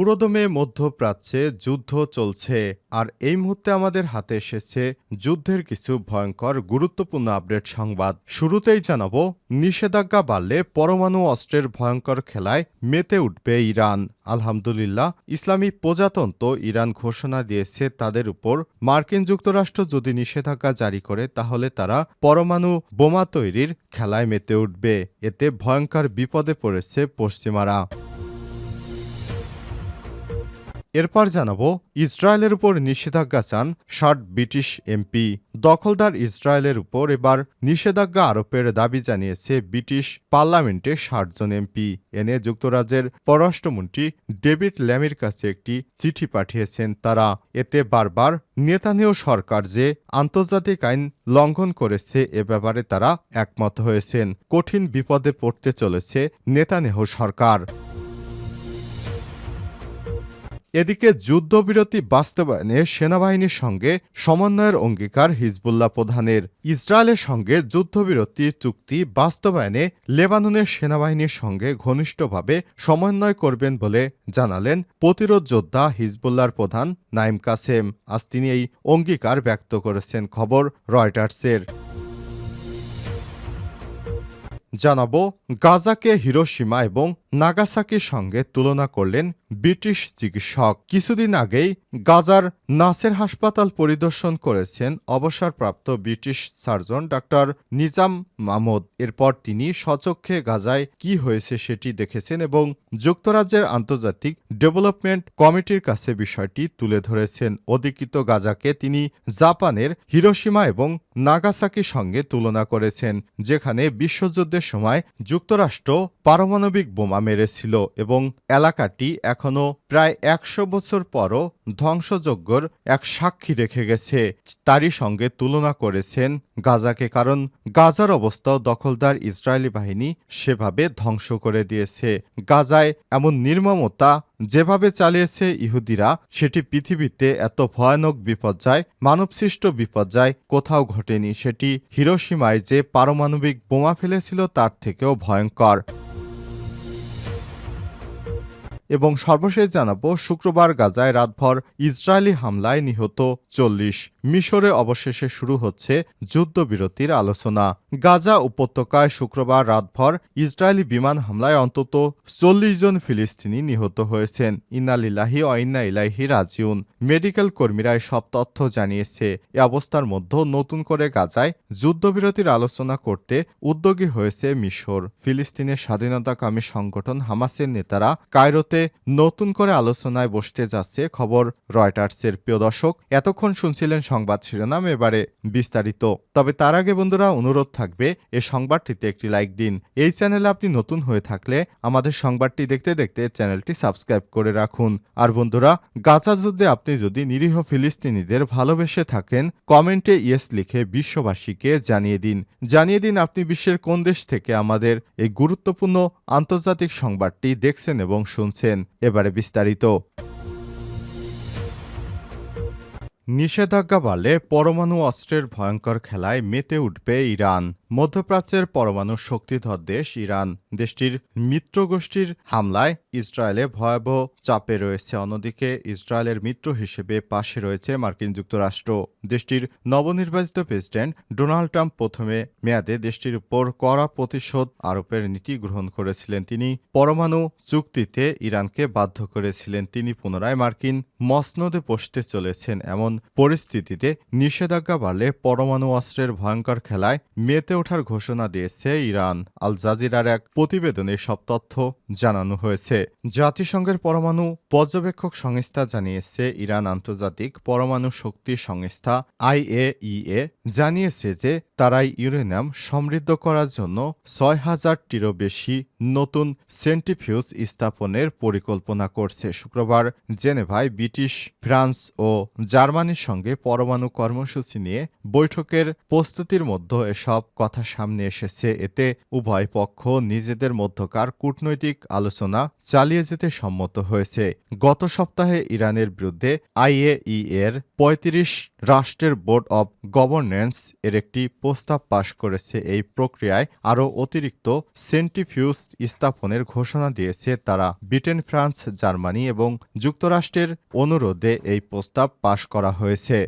পুরোদমে মধ্যপ্রাচ্যে যুদ্ধ চলছে আর এই মুহূর্তে আমাদের হাতে এসেছে যুদ্ধের কিছু ভয়ঙ্কর, গুরুত্বপূর্ণ আপডেট সংবাদ। শুরুতেই জানাব, নিষেধাজ্ঞা বাড়লে পরমাণু অস্ত্রের ভয়ঙ্কর খেলায় মেতে উঠবে ইরান। আলহামদুলিল্লাহ, ইসলামী প্রজাতন্ত্র ইরান ঘোষণা দিয়েছে তাদের উপর। মার্কিন যুক্তরাষ্ট্র যদি নিষেধাজ্ঞা জারি করে, তাহলে তারা পরমাণু বোমা তৈরির খেলায় মেতে উঠবে। এতে ভয়ঙ্কর বিপদে পড়েছে পশ্চিমারা। এরপর জানাব ইসরায়েলের উপর নিষেধাজ্ঞা চান ষাট ব্রিটিশ এমপি। দখলদার ইসরায়েলের উপর এবার নিষেধাজ্ঞা আরোপের দাবি জানিয়েছে ব্রিটিশ পার্লামেন্টে ষাটজন এমপি। এনে যুক্তরাজ্যের পররাষ্ট্রমন্ত্রী ডেভিড ল্যামির কাছে একটি চিঠি পাঠিয়েছেন তারা। এতে বারবার নেতানিয় সরকার যে আন্তর্জাতিক আইন লঙ্ঘন করেছে এ ব্যাপারে তারা একমত হয়েছেন। কঠিন বিপদে পড়তে চলেছে নেতানেহ সরকার। এদিকে যুদ্ধবিরতি বাস্তবায়নে সেনাবাহিনীর সঙ্গে সমন্বয়ের অঙ্গীকার হিজবুল্লাহ প্রধানের। ইসরায়েলের সঙ্গে যুদ্ধবিরতি চুক্তি বাস্তবায়নে লেবাননের সেনাবাহিনীর সঙ্গে ঘনিষ্ঠভাবে সমন্বয় করবেন বলে জানালেন প্রতিরোধ যোদ্ধা হিজবুল্লাহর প্রধান নাইম কাসেম। আজ তিনি এই অঙ্গীকার ব্যক্ত করেছেন, খবর রয়টার্সের। জানাব, গাজাকে হিরোসীমা এবং নাগাসাকির সঙ্গে তুলনা করলেন ব্রিটিশ চিকিৎসক। কিছুদিন আগেই গাজার নাসের হাসপাতাল পরিদর্শন করেছেন অবসরপ্রাপ্ত British surgeon doctor Nizam Mahmud. এরপর তিনি সচক্ষে গাজায় কি হয়েছে সেটি দেখেছেন এবং যুক্তরাজ্যের আন্তর্জাতিক ডেভেলপমেন্ট কমিটির কাছে বিষয়টি তুলে ধরেছেন। অধিকৃত গাজাকে তিনি জাপানের হিরোসীমা এবং নাগাসাকির সঙ্গে তুলনা করেছেন, যেখানে বিশ্বযুদ্ধের সময় যুক্তরাষ্ট্র পারমাণবিক বোমা মেরেছিল এবং এলাকাটি এখনও প্রায় একশো বছর পরও ধ্বংসযজ্ঞর এক সাক্ষী রেখে গেছে। তারই সঙ্গে তুলনা করেছেন গাজাকে, কারণ গাজার অবস্থাও দখলদার ইসরায়েলি বাহিনী সেভাবে ধ্বংস করে দিয়েছে। গাজায় এমন নির্মমতা যেভাবে চালিয়েছে ইহুদিরা, সেটি পৃথিবীতে এত ভয়ানক বিপর্যয়, মানবসৃষ্ট বিপর্যয় কোথাও ঘটেনি। সেটি হিরোসীমায় যে পারমাণবিক বোমা ফেলেছিল, তার থেকেও ভয়ঙ্কর। এবং সর্বশেষ জানাব শুক্রবার গাজায় রাতভর ইসরায়েলি হামলায় নিহত চল্লিশ মিশরে অবশেষে শুরু হচ্ছে যুদ্ধবিরতির আলোচনা। গাজা উপত্যকায় শুক্রবার রাতভর ইসরায়েলি বিমান হামলায় অন্তত চল্লিশ জন ফিলিস্তিনি নিহত হয়েছেন। ইনালিল্লাহি অইন্না ইলাহি রাজিউন। মেডিকেল কর্মীরা সব তথ্য জানিয়েছে। এ অবস্থার মধ্যে নতুন করে গাজায় যুদ্ধবিরতির আলোচনা করতে উদ্যোগী হয়েছে মিশর। ফিলিস্তিনের স্বাধীনতাকামী সংগঠন হামাসের নেতারা কায়রোতে নতুন করে আলোচনায় বসতে যাচ্ছে খবর রয়টার্সের। প্রিয় দর্শক, এতক্ষণ শুনছিলেন সংবাদ শিরোনাম এবারে বিস্তারিত। তবে তার আগে বন্ধুরা অনুরোধ থাকবে, এ সংবাদটিতে একটি লাইক দিন। এই চ্যানেলে আপনি নতুন হয়ে থাকলে আমাদের সংবাদটি দেখতে দেখতে চ্যানেলটি সাবস্ক্রাইব করে রাখুন। আর বন্ধুরা, গাজা যুদ্ধে আপনি যদি নিরীহ ফিলিস্তিনিদের ভালোবেসে থাকেন, কমেন্টে ইয়েস লিখে বিশ্ববাসীকে জানিয়ে দিন। জানিয়ে দিন আপনি বিশ্বের কোন দেশ থেকে আমাদের এই গুরুত্বপূর্ণ আন্তর্জাতিক সংবাদটি দেখছেন এবং শুনছেন। এবারে বিস্তারিত। নিষেধাজ্ঞা বাড়লে পরমাণু অস্ত্রের ভয়ঙ্কর খেলায় মেতে উঠবে ইরান। মধ্যপ্রাচ্যের পরমাণু শক্তিধর দেশ ইরান। দেশটির মিত্রগোষ্ঠীর হামলায় ইসরায়েলে ভয়াবহ চাপে রয়েছে। অন্যদিকে ইসরায়েলের মিত্র হিসেবে পাশে রয়েছে মার্কিন যুক্তরাষ্ট্র। দেশটির নবনির্বাচিত প্রেসিডেন্ট ডোনাল্ড ট্রাম্প প্রথমে মেয়াদে দেশটির উপর কড়া প্রতিশোধ আরোপের নীতি গ্রহণ করেছিলেন। তিনি পরমাণু চুক্তিতে ইরানকে বাধ্য করেছিলেন। তিনি পুনরায় মার্কিন মসনদে বসতে চলেছেন। এমন পরিস্থিতিতে নিষেধাজ্ঞা বাড়লে পরমাণু অস্ত্রের ভয়ঙ্কর খেলায় মেতে ওঠার ঘোষণা দিয়েছে ইরান। আল জাজিরার এক প্রতিবেদনে সব তথ্য জানানো হয়েছে। জাতিসংঘের পরমাণু পর্যবেক্ষক সংস্থা জানিয়েছে ইরান আন্তর্জাতিক পরমাণু শক্তি সংস্থা আইএইএ জানিয়েছে যে তারাই ইউরেনিয়াম সমৃদ্ধ করার জন্য ছয় হাজারটিরও বেশি নতুন সেন্টিফিউজ স্থাপনের পরিকল্পনা করছে। শুক্রবার জেনেভায় ব্রিটিশ, ফ্রান্স ও জার্মানির সঙ্গে পরমাণু কর্মসূচি নিয়ে বৈঠকের প্রস্তুতির মধ্যে এসব কথা সামনে এসেছে। এতে উভয় পক্ষ নিজেদের মধ্যকার কূটনৈতিক আলোচনা চালিয়ে যেতে সম্মত হয়েছে। গত সপ্তাহে ইরানের বিরুদ্ধে আইএই এর পঁয়ত্রিশ রাষ্ট্রের বোর্ড অব গভর্নেন্স এর একটি প্রস্তাব পাশ করেছে এই প্রক্রিয়ায় আরও অতিরিক্ত সেন্টিফিউজ স্থাপনের ঘোষণা দিয়েছে তারা। ব্রিটেন, ফ্রান্স, জার্মানি এবং যুক্তরাষ্ট্রের অনুরোধে এই প্রস্তাব পাশ করা হয়েছে।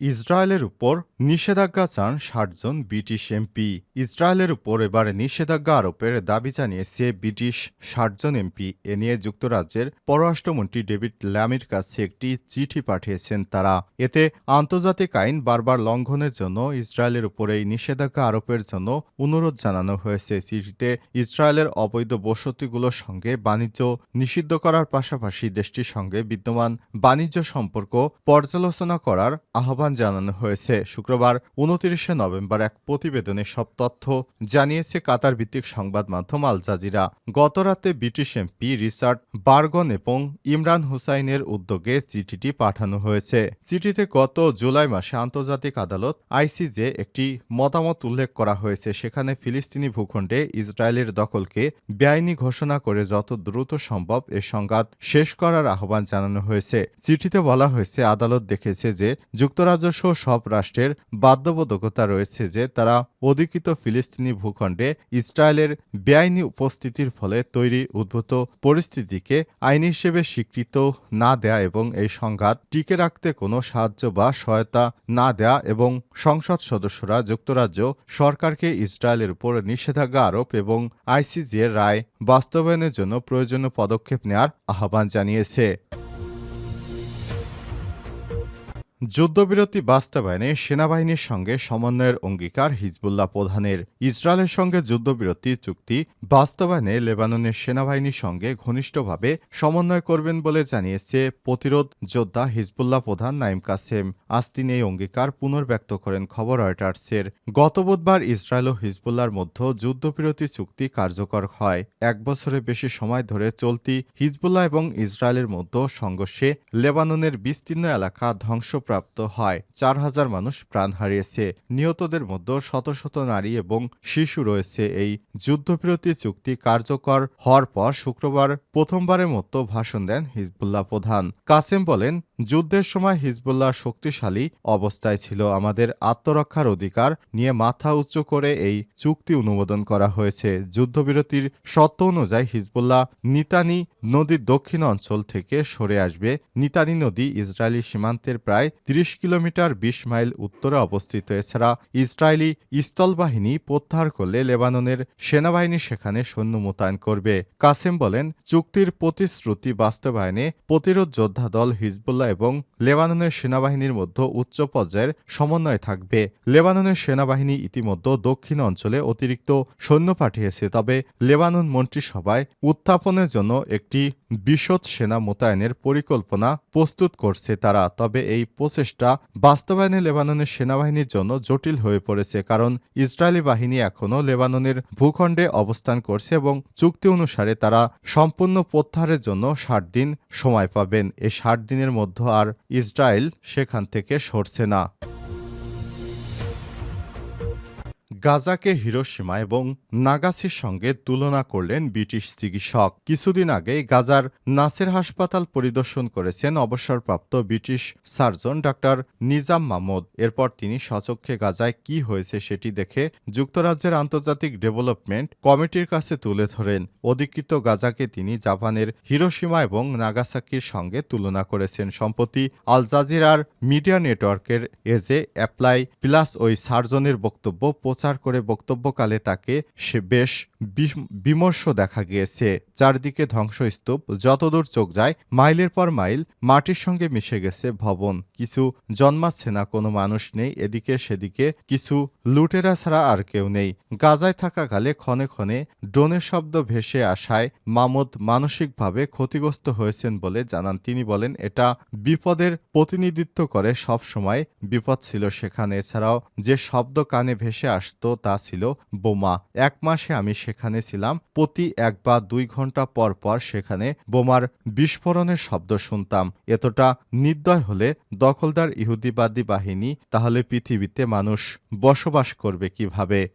ইসরায়েলের উপর নিষেধাজ্ঞা চান ষাটজন ব্রিটিশ এমপি। ইসরায়েলের উপর এবার নিষেধাজ্ঞা আরোপের দাবি জানিয়েছে ব্রিটিশ ষাটজন এমপি। এ নিয়ে যুক্তরাজ্যের পররাষ্ট্রমন্ত্রী ডেভিড ল্যামির কাছে একটি চিঠি পাঠিয়েছেন তারা। এতে আন্তর্জাতিক আইন বারবার লঙ্ঘনের জন্য ইসরায়েলের উপর এই নিষেধাজ্ঞা আরোপের জন্য অনুরোধ জানানো হয়েছে। চিঠিতে ইসরায়েলের অবৈধ বসতিগুলোর সঙ্গে বাণিজ্য নিষিদ্ধ করার পাশাপাশি দেশটির সঙ্গে বিদ্যমান বাণিজ্য সম্পর্ক পর্যালোচনা করার আহ্বান জানানো হয়েছে। শুক্রবার উনত্রিশে নভেম্বর এক প্রতিবেদনে সব তথ্য জানিয়েছে কাতার ভিত্তিক সংবাদ মাধ্যম আল জাজিরা। গতরাতে ব্রিটিশ এমপি রিচার্ড বার্গন এবং ইমরান হুসাইনের উদ্যোগে চিঠিটি পাঠানো হয়েছে। চিঠিতে গত জুলাই মাসে আন্তর্জাতিক আদালত আইসিজে একটি মতামত উল্লেখ করা হয়েছে। সেখানে ফিলিস্তিনি ভূখণ্ডে ইসরায়েলের দখলকে বেআইনি ঘোষণা করে যত দ্রুত সম্ভব এ সংঘাত শেষ করার আহ্বান জানানো হয়েছে। চিঠিতে বলা হয়েছে, আদালত দেখেছে যে সহ সব রাষ্ট্রের বাধ্যবাধকতা রয়েছে যে তারা অধিকৃত ফিলিস্তিনি ভূখণ্ডে ইসরায়েলের বেআইনি উপস্থিতির ফলে তৈরি উদ্ভূত পরিস্থিতিকে আইন হিসেবে স্বীকৃত না দেয়া এবং এই সংঘাত টিকে রাখতে কোনো সাহায্য বা সহায়তা না দেয়া এবং সংসদ সদস্যরা যুক্তরাজ্য সরকারকে ইসরায়েলের উপর নিষেধাজ্ঞা আরোপ এবং আইসিজি এর রায় বাস্তবায়নের জন্য প্রয়োজনীয় পদক্ষেপ নেওয়ার আহ্বান জানিয়েছে। যুদ্ধবিরতি বাস্তবায়নে সেনাবাহিনীর সঙ্গে সমন্বয়ের অঙ্গীকার হিজবুল্লাহ প্রধানের। ইসরায়েলের সঙ্গে যুদ্ধবিরতি চুক্তি বাস্তবায়নে লেবাননের সেনাবাহিনীর সঙ্গে ঘনিষ্ঠভাবে সমন্বয় করবেন বলে জানিয়েছে প্রতিরোধ যোদ্ধা হিজবুল্লাহ প্রধান নাইম কাসেম। আজ তিনি এই অঙ্গীকার পুনর্ব্যক্ত করেন, খবর রয়টার্সের। গত বুধবার ইসরায়েল ও হিজবুল্লার মধ্যে যুদ্ধবিরতি চুক্তি কার্যকর হয়। এক বছরের বেশি সময় ধরে চলতি হিজবুল্লাহ এবং ইসরায়েলের মধ্যে সংঘর্ষে লেবাননের বিস্তীর্ণ এলাকা ধ্বংসপ্রাপ্ত হয়। চার হাজার মানুষ প্রাণ হারিয়েছে। নিহতদের মধ্যে শত শত নারী এবং শিশু রয়েছে। এই যুদ্ধবিরতি চুক্তি কার্যকর হওয়ার পর শুক্রবার প্রথমবারের মতো ভাষণ দেন হিজবুল্লাহ প্রধান। কাসেম বলেন, যুদ্ধের সময় হিজবুল্লাহ শক্তিশালী অবস্থায় ছিল। আমাদের আত্মরক্ষার অধিকার নিয়ে মাথা উচ্চ করে এই চুক্তি অনুমোদন করা হয়েছে। যুদ্ধবিরতির শর্ত অনুযায়ী হিজবুল্লাহ নিতানি নদীর দক্ষিণ অঞ্চল থেকে সরে আসবে। নিতানি নদী ইসরায়েলি সীমান্তের প্রায় ৩০ কিলোমিটার ২০ মাইল উত্তরে অবস্থিত, এছাড়া ইসরায়েলি স্থলবাহিনী প্রত্যাহার করলে লেবাননের সেনাবাহিনী সেখানে সৈন্য মোতায়েন করবে। কাসেম বলেন, চুক্তির প্রতিশ্রুতি বাস্তবায়নে প্রতিরোধ যোদ্ধা দল হিজবুল্লাহ এবং লেবাননের সেনাবাহিনীর মধ্যে উচ্চ পর্যায়ের সমন্বয় থাকবে। লেবাননের সেনাবাহিনী ইতিমধ্যে দক্ষিণ অঞ্চলে অতিরিক্ত সৈন্য পাঠিয়েছে, তবে লেবানন মন্ত্রিসভায় উত্থাপনের জন্য একটি বিশদ সেনা মোতায়েনের পরিকল্পনা প্রস্তুত করছে তারা, তবে এই প্রচেষ্টা বাস্তবায়নে লেবাননের সেনাবাহিনীর জন্য জটিল হয়ে পড়েছে কারণ ইসরায়েলি বাহিনী এখনও লেবাননের ভূখণ্ডে অবস্থান করছে এবং চুক্তি অনুসারে তারা সম্পূর্ণ প্রত্যাহারের জন্য ষাট দিন সময় পাবেন। এ ষাট দিনের মধ্যে আর ইসরায়েল সেখান থেকে সরছে না। গাজাকে হিরোসীমা এবং নাগাসির সঙ্গে তুলনা করলেন ব্রিটিশ চিকিৎসক। কিছুদিন আগে গাজার নাসের হাসপাতাল পরিদর্শন করেছেন অবসরপ্রাপ্ত British surgeon doctor Nizam Mahmud. এরপর তিনি সচক্ষে গাজায় কি হয়েছে সেটি দেখে যুক্তরাজ্যের আন্তর্জাতিক ডেভেলপমেন্ট কমিটির কাছে তুলে ধরেন। অধিকৃত গাজাকে তিনি জাপানের হিরোসীমা এবং নাগাসাকির সঙ্গে তুলনা করেছেন। সম্প্রতি আল জাজিরার মিডিয়া নেটওয়ার্কের এজে অ্যাপ্লাই প্লাস ওই সার্জনের বক্তব্য প্রচার করে বক্তব্যকালে তাকে সে বেশ বিমর্ষ দেখা গিয়েছে। চারদিকে ধ্বংসস্তূপ, যতদূর চোখ যায়, মাইলের পর মাইল মাটির সঙ্গে মিশে গেছে ভবন। কিছু জন্মাচ্ছে না, কোনো মানুষ নেই, এদিকে সেদিকে কিছু লুটেরা ছাড়া আর কেউ নেই। গাজায় থাকাকালে ক্ষণে ক্ষণে ড্রোনের শব্দ ভেসে আসায় মামুদ মানসিকভাবে ক্ষতিগ্রস্ত হয়েছেন বলে জানান। তিনি বলেন, এটা বিপদের প্রতিনিধিত্ব করে, সব সময় বিপদ ছিল সেখানে। এছাড়াও যে শব্দ কানে ভেসে আসতো তা ছিল বোমা। এক মাসে আমি সেখানে ছিলাম, প্রতি এক বা দুই ঘণ্টা পর পর সেখানে বোমার বিস্ফোরণের শব্দ শুনতাম। এতটা নির্দয় হলে দখলদার ইহুদিবাদী বাহিনী তাহলে পৃথিবীতে মানুষ বসবাস করবে কীভাবে?